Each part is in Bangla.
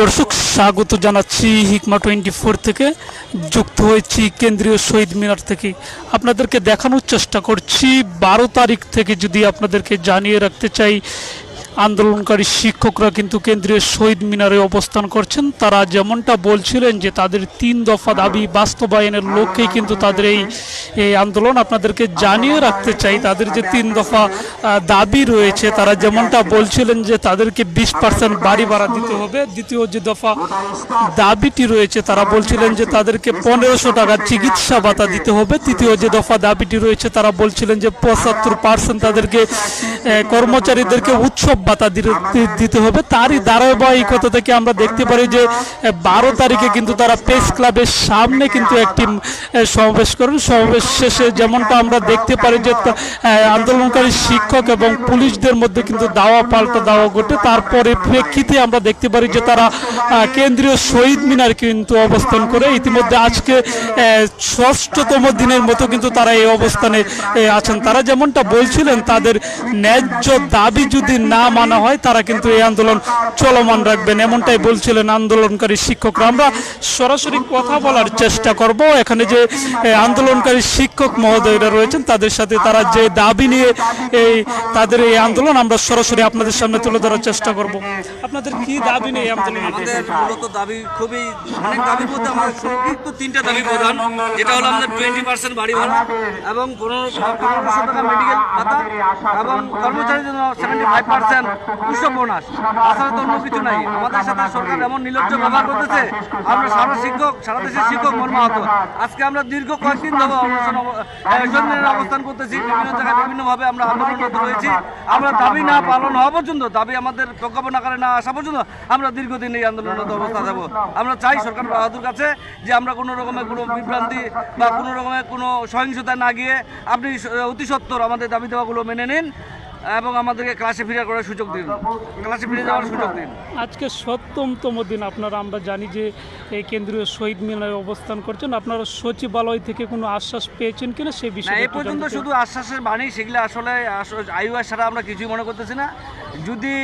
দর্শক, স্বাগত জানাচ্ছি হিকমা টোয়েন্টি ফোর থেকে। যুক্ত হয়েছি কেন্দ্রীয় শহীদ মিনার থেকে। আপনাদেরকে দেখানোর চেষ্টা করছি, বারো তারিখ থেকে যদি আপনাদেরকে জানিয়ে রাখতে চাই আন্দোলনকারী শিক্ষকরা কিন্তু কেন্দ্রীয় শহীদ মিনারে অবস্থান করছেন। তারা যেমনটা বলছিলেন যে তাদের তিন দফা দাবি বাস্তবায়নের লক্ষ্যেই কিন্তু তাদের এই এই আন্দোলন আপনাদেরকে জানিয়ে রাখতে চাই। তাদের যে তিন দফা দাবি রয়েছে, তারা যেমনটা বলছিলেন যে তাদেরকে বিশ পার্সেন্ট বাড়ি ভাড়া দিতে হবে। দ্বিতীয় যে দফা দাবিটি রয়েছে, তারা বলছিলেন যে তাদেরকে পনেরোশো টাকা চিকিৎসা ভাতা দিতে হবে। তৃতীয় যে দফা দাবিটি রয়েছে, তারা বলছিলেন যে পঁচাত্তর পার্সেন্ট তাদেরকে কর্মচারীদেরকে উৎসব ভাতা দিতে- দিতে হবে। তারই ধারাবাহিকতা থেকে আমরা দেখতে পারি যে বারো তারিখে কিন্তু তারা প্রেস ক্লাবের সামনে কিন্তু একটি সমাবেশ করেন। সমাবেশ শেষে যেমনটা আমরা দেখতে পারি যে আন্দোলনকারী শিক্ষক এবং পুলিশদের মধ্যে কিন্তু দাওয়া পাল্টা দাওয়া ঘটে। তারপরে প্রেক্ষিতে আমরা দেখতে পারি যে তারা কেন্দ্রীয় শহীদ মিনার কিন্তু অবস্থান করে। ইতিমধ্যে আজকে ষষ্ঠতম দিনের মতো কিন্তু তারা এই অবস্থানে আছেন। তারা যেমনটা বলছিলেন তাদের ন্যায্য দাবি যদি না মানা হয়, তারা কিন্তু এই আন্দোলন চলমান রাখবেন। এমনটাই বলছিলেন আন্দোলনকারী শিক্ষকরা। আমরা সরাসরি কথা বলার চেষ্টা করব। এখানে যে আন্দোলনকারী শিক্ষক মহোদয়রা রয়েছেন, তাদের সাথে তারা যে দাবি নিয়ে এই, তাদের এই আন্দোলন আমরা সরাসরি আপনাদের সামনে তুলে ধরার চেষ্টা করব। আপনাদের কি দাবি নিয়ে আন্দোলন? আমাদের মূলত দাবি খুবই, অনেক দাবি বলতে আমাদের তিনটা দাবি প্রধান এবং পনেরো সেভেন্টি ফাইভ পার্সেন্ট উৎসব তাছাড়া তো অন্য কিছু নাই। আমাদের সাথে সরকার এমন নির্লজ্জ ব্যবহার করতেছে, আমরা সারা শিক্ষক সারা দেশের শিক্ষক মর্মাহত। আজকে আমরা দীর্ঘ কয়েকদিন ধরে অবস্থান করতেছি। বিভিন্ন জায়গায় বিভিন্নভাবে আমরা আন্দোলনরত রয়েছি আমরা দাবি না পালন হওয়া পর্যন্ত, দাবি আমাদের প্রজ্ঞাপন আকারে না আসা পর্যন্ত, আমরা দীর্ঘদিন এই আন্দোলনরত অবস্থা থাকব আমরা চাই সরকার বাহাদুর কাছে যে আমরা কোনো রকমের কোনো বিভ্রান্তি বা কোনো রকমের কোনো সহিংসতায় না গিয়ে আপনি অতি সত্বর আমাদের দাবি দেওয়াগুলো মেনে নিন। এবং আমাদেরকে ক্লাসে ফিরে করার সুযোগ দিন। ক্লাসে ফিরে যাওয়ার সুযোগ দিন। আজকে সপ্তমতম দিন আপনারা আমরা জানি যে এই কেন্দ্রীয় শহীদ মিনারে অবস্থান করছেন। আপনারা সচিবালয় থেকে কোনো আশ্বাস পেয়েছেন কিনা? সেই না বিষয়ে এ পর্যন্ত শুধু আশ্বাসের বাণী সেগুলো আসলে আইওএস ছাড়া আমরা কিছুই মনে করতেছি না। যদি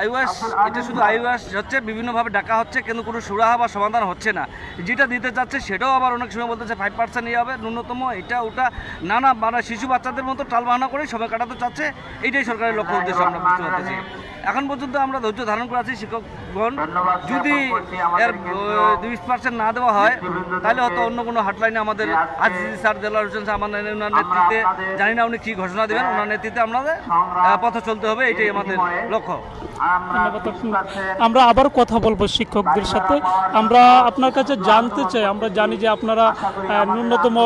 আইওএস এটা শুধু আইওএস হচ্ছে বিভিন্নভাবে ডাকা হচ্ছে কিন্তু কোনো সুরাহা বা সমাধান হচ্ছে না। যেটা দিতে চাচ্ছে সেটাও আবার অনেক সময় বলতেছে ফাইভ পার্সেন্ট ইয়ে হবে ন্যূনতম এটা ওটা নানা মানে শিশু বাচ্চাদের মতো টাল বাহানা করে সময় কাটাতে চাচ্ছে এইটাই সরকারের লক্ষ্য উদ্দেশ্য আমরা বুঝতে পারতেছি। এখন পর্যন্ত আমরা ধৈর্য ধারণ করে আছি শিক্ষকগণ। যদি এর দুই পার্সেন্ট না দেওয়া হয় তাহলে হয়তো অন্য কোনো হাটলাইনে আমাদের আজিজ স্যার জেলার হোসেন আমাদের ওনার নেতৃত্বে জানি না উনি কী ঘোষণা দেবেন ওনার নেতৃত্বে আমাদের পথে চলতে হবে এটাই আমাদের লক্ষ্য। আমরা আবার কথা বলব শিক্ষকদের সাথে। আমরা আপনার কাছে জানতে চাই আমরা জানি যে আপনারা ন্যূনতম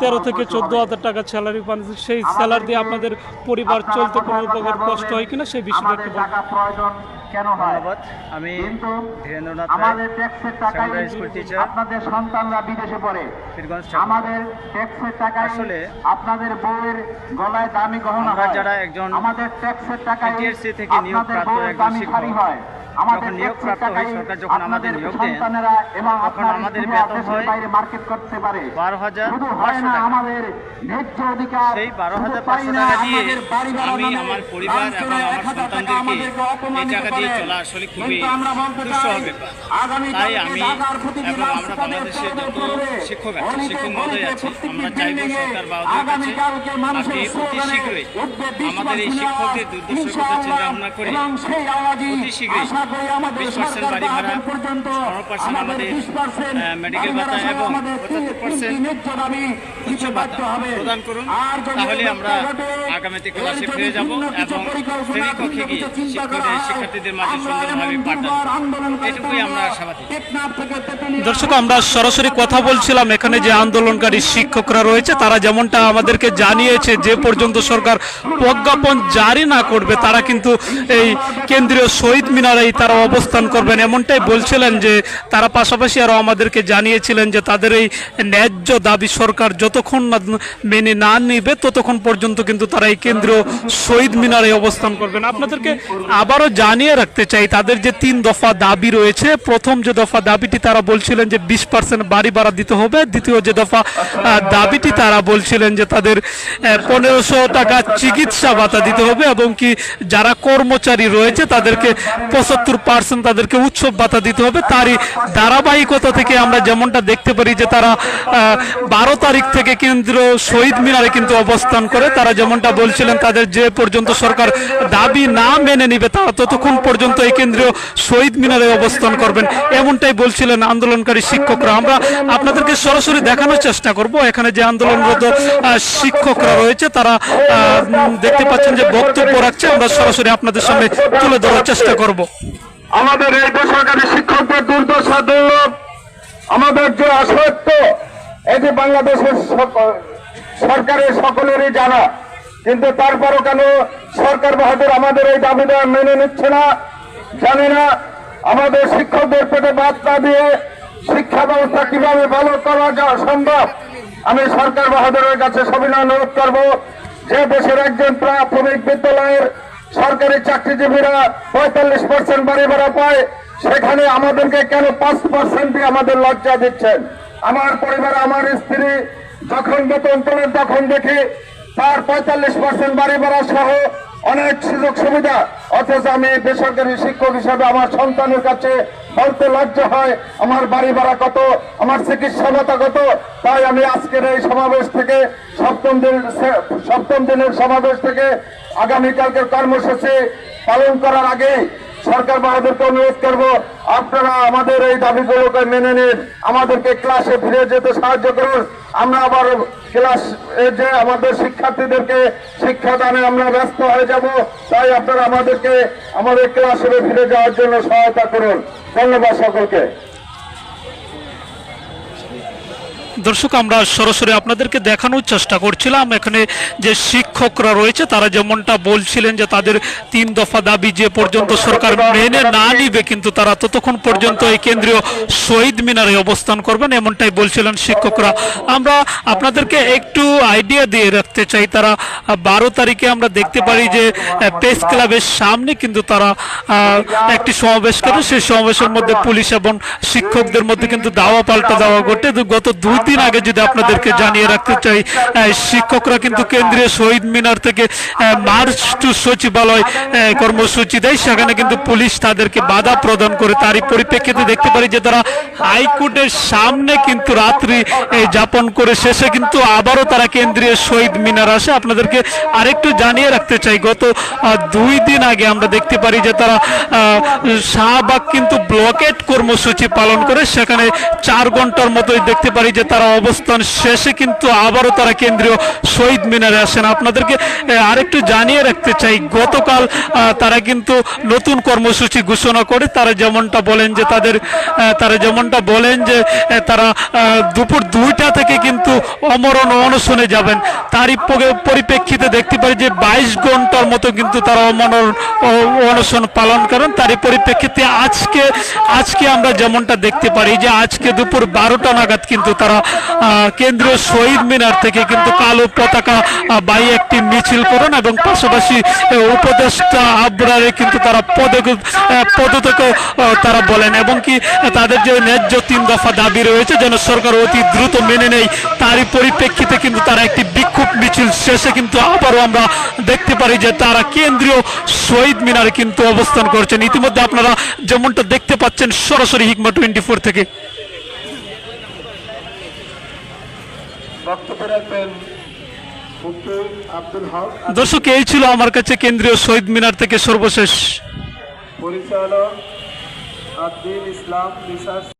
তেরো থেকে চোদ্দ হাজার টাকা স্যালারি পান। সেই স্যালারি দিয়ে আপনাদের পরিবার চলতে কোনো প্রকার কষ্ট হয় কিনা সেই বিষয়টা একটু কেন হয়? ধন্যবাদ। আমি ধীরেন্দ্রনাথ আমাদের ট্যাক্সের টাকায় স্কুল টিচার আপনাদের সন্তানরা বিদেশে পড়ে আমাদের ট্যাক্সের টাকায় আসলে আপনাদের বউয়ের গলায় দামি গহনা হয় যারা একজন আমাদের ট্যাক্সের টাকায় থেকে নিয়োগ প্রাপ্ত একজন শিক্ষক। হয়। যখন নিয়োগ হই, সরকার যখন আমাদের নিয়োগ দেন, এবং তখন আমাদের বেতন হয় মার্কেট করতে পারে বারো হাজার পাঁচশো টাকা। সেই বারো হাজার পাঁচশো টাকা দিয়ে আমি আমার পরিবার এবং আমার সন্তানদেরকে এই টাকা দিয়ে চলা আসলে খুবই দুঃসহ ব্যাপার তাই আমি এবং আমরা বাংলাদেশের যত শিক্ষক আছে শিক্ষক মহোদয় অনেকে আমরা চাইব সরকার বাহাদুর আগামী কাছে অতি শীঘ্রই আমাদের এই শিক্ষকদের। দুর্দশার কথা চিন্তা ভাবনা করে অতি শীঘ্রই আশা করি আমাদের 20% সরকার বাড়ি ভাড়া, বাহাদুর পর্যন্ত 15% আমাদের, মেডিকেল ভাতা এবং আমাদের 75% তিনটি ন্যায্য দাবি দিতে বাধ্য হবে। প্রদান করুন। তাহলে আমরা আগামীতে ক্লাসে ফিরে যাব এবং শ্রেণীকক্ষে গিয়ে কিছু চিন্তা করা শিক্ষকদের শিক্ষার্থীদের মাঝে সুন্দরভাবে এমন পাঠাবো দুর্বার আন্দোলনকারী এটুকুই আমরা আশাবাদী। টেকনাফ থেকে তেঁতুলিয়া দর্শক আমরা সরাসরি কথা বলছিলাম এখানে যে আন্দোলনকারী শিক্ষকরা রয়েছে তারা যেমনটা আমাদেরকে জানিয়েছে যে পর্যন্ত সরকার প্রজ্ঞাপন জারি না করবে তারা কিন্তু এই কেন্দ্রীয় শহীদ মিনারে এই তারা অবস্থান করবেন। এমনটাই বলছিলেন যে, তারা পাশাপাশি আরও আমাদেরকে জানিয়েছিলেন যে, তাদের এই ন্যায্য দাবি সরকার যতক্ষণ না মেনে না নিবে, ততক্ষণ পর্যন্ত কিন্তু তারা এই কেন্দ্রীয় শহীদ মিনারে অবস্থান করবেন। আপনাদেরকে আবারও জানিয়ে রাখতে চাই, তাদের যে তিন দফা দাবি রয়েছে, প্রথম যে দফা দাবিটি তারা বলছিলেন যে, বিশ পার্সেন্ট বাড়ি ভাড়া দিতে হবে, দ্বিতীয় যে দফা দাবিটি তারা বলছিলেন যে, তাদের পনেরোশো টাকা চিকিৎসা ভাতা দিতে হবে এবং কি যারা কর্মচারী রয়েছে, তাদেরকে পঁচাত্তর পার্সেন্ট তাদেরকে উৎসব ভাতা দিতে হবে। তারই ধারাবাহিকতা থেকে আমরা যেমনটা দেখতে পারি যে তারা বারো তারিখ থেকে কেন্দ্র শহীদ মিনারে কিন্তু অবস্থান করে। তারা যেমনটা বলছিলেন, তাদের যে পর্যন্ত সরকার দাবি না মেনে নিবে, তারা ততক্ষণ পর্যন্ত এই কেন্দ্রীয় শহীদ মিনারে অবস্থান করবেন। এমনটাই বলছিলেন আন্দোলনকারী শিক্ষকরা। আমরা আপনাদেরকে সরাসরি দেখানোর চেষ্টা করব। এখানে যে আন্দোলনরত শিক্ষকরা রয়েছে, তারা দেখতে পাচ্ছেন যে বক্তব্য রাখছে। আমরা সরাসরি আপনাদের সামনে তুলে ধরার চেষ্টা করব। আমাদের এই বেসরকারি শিক্ষকদের দুর্দশা দুর্লভ। আমাদের যে অসত্য এটি বাংলাদেশের সরকারের সকলেরই জানা। কিন্তু তারপরও কেন সরকার বাহাদুর আমাদের এই দাবি মেনে নিচ্ছে না, জানে না? আমাদের শিক্ষকদের পেটে বাদ না দিয়ে শিক্ষা ব্যবস্থা কীভাবে ভালো করা যা সম্ভব? আমি সরকার বাহাদুরের কাছে সবিনয় অনুরোধ করব, যে দেশের একজন প্রাথমিক বিদ্যালয়ের সরকারি চাকরিজীবীরা পঁয়তাল্লিশ পার্সেন্ট বাড়ি ভাড়া পায়, সেখানে আমাদেরকে কেন পাঁচ পার্সেন্ট আমাদের লজ্জা দিচ্ছেন? আমার পরিবার, আমার স্ত্রী যখন বেতন তোলেন তখন দেখি তার পঁয়তাল্লিশ পার্সেন্ট বাড়ি ভাড়া সহ অনেক সুযোগ সুবিধা। অথচ আমি বেসরকারি শিক্ষক হিসাবে আমার সন্তানের কাছে বলতে লজ্জা হয়, আমার বাড়ি ভাড়া কত, আমার চিকিৎসা ভাতা কত, তাই আমি আজকের এই সমাবেশ থেকে সপ্তম দিন সপ্তম দিনের সমাবেশ থেকে আগামীকালকে কর্মসূচি পালন করার আগে সরকার বাহাদুরকে অনুরোধ করব। আপনারা আমাদের এই দাবিগুলোকে মেনে নিন। আমাদেরকে ক্লাসে ফিরে যেতে সাহায্য করুন। আমরা আবার ক্লাস যে আমাদের শিক্ষার্থীদেরকে শিক্ষাদানে আমরা ব্যস্ত হয়ে যাব, তাই আপনারা আমাদেরকে আমাদের ক্লাসে ফিরে যাওয়ার জন্য সহায়তা করুন। ধন্যবাদ সকলকে। দর্শক, আমরা সরাসরি আপনাদেরকে দেখানোর চেষ্টা করছিলাম। এখানে যে শিক্ষকরা রয়েছে, তারা যেমনটা বলছিলেন যে তাদের তিন দফা দাবি যে পর্যন্ত সরকার মেনে না নিবে, কিন্তু তারা ততক্ষণ পর্যন্ত এই কেন্দ্রীয় শহীদ মিনারে অবস্থান করবেন, এমনটাই বলছিলেন শিক্ষকরা। আমরা আপনাদেরকে একটু আইডিয়া দিয়ে রাখতে চাই, তারা বারো তারিখে আমরা দেখতে পারি যে প্রেস ক্লাবের সামনে কিন্তু তারা একটি সমাবেশ করে। সেই সমাবেশের মধ্যে পুলিশ এবং শিক্ষকদের মধ্যে কিন্তু দাওয়া পাল্টা দেওয়া ঘটে। গত দুই দিন আগে যদি আপনাদেরকে জানিয়ে রাখতে চাই শিক্ষকরা কিন্তু কেন্দ্রীয় শহীদ মিনার থেকে মার্চ টু সচিবালয় কর্মসূচি দেয়। সেখানে কিন্তু পুলিশ তাদেরকে বাধা প্রদান করে তারই পরিপ্রেক্ষিতে দেখতে পারি যে তারা হাইকোর্টের সামনে কিন্তু রাত্রি যাপন করে শেষে কিন্তু আবারও তারা কেন্দ্রীয় শহীদ মিনার আসে। আপনাদেরকে আরেকটু জানিয়ে রাখতে চাই, গত দুই দিন আগে আমরা দেখতে পারি যে তারা শাহবাগ কিন্তু ব্লকেট কর্মসূচি পালন করে। সেখানে চার ঘণ্টার মতোই দেখতে পারি যে তারা অবস্থান শেষে কিন্তু আবারও তারা কেন্দ্রীয় শহীদ মিনারে আসেন। আপনাদেরকে আরেকটু জানিয়ে রাখতে চাই, গতকাল তারা কিন্তু নতুন কর্মসূচি ঘোষণা করে, তারা যেমনটা বলেন যে তাদের তারা যেমনটা বলেন যে তারা দুপুর দুইটা থেকে কিন্তু অমরণ অনশনে যাবেন। তারই পরিপ্রেক্ষিতে দেখতে পারি যে বাইশ ঘণ্টার মতো কিন্তু তারা অমরণ অনশন পালন করেন। তারই পরিপ্রেক্ষিতে আজকে আজকে আমরা যেমনটা দেখতে পারি যে আজকে দুপুর বারোটা নাগাদ কিন্তু তারা কেন্দ্রীয় শহীদ মিনার থেকে কিন্তু কালো পতাকা বাই একটি মিছিল করেন এবং পাশাপাশি উপদেষ্টা আবরারে কিন্তু তারা পদক পদত্যাগ তারা বলেন। এবং কি তাদের যে ন্যায্য তিন দফা দাবি রয়েছে যেন সরকার অতি দ্রুত মেনে নেয় তারই পরিপ্রেক্ষিতে কিন্তু তারা একটি বিক্ষোভ মিছিল শেষে কিন্তু আবারও আমরা দেখতে পারি যে তারা কেন্দ্রীয় শহীদ মিনারে কিন্তু অবস্থান করছেন। ইতিমধ্যে আপনারা যেমনটা দেখতে পাচ্ছেন সরাসরি হিকমা টোয়েন্টি ফোর থেকে। বক্তব্য রাখবেন দর্শক এই ছিল আমার কাছে কেন্দ্রীয় শহীদ মিনার থেকে সর্বশেষ। পরিচালক আব্দুল ইসলাম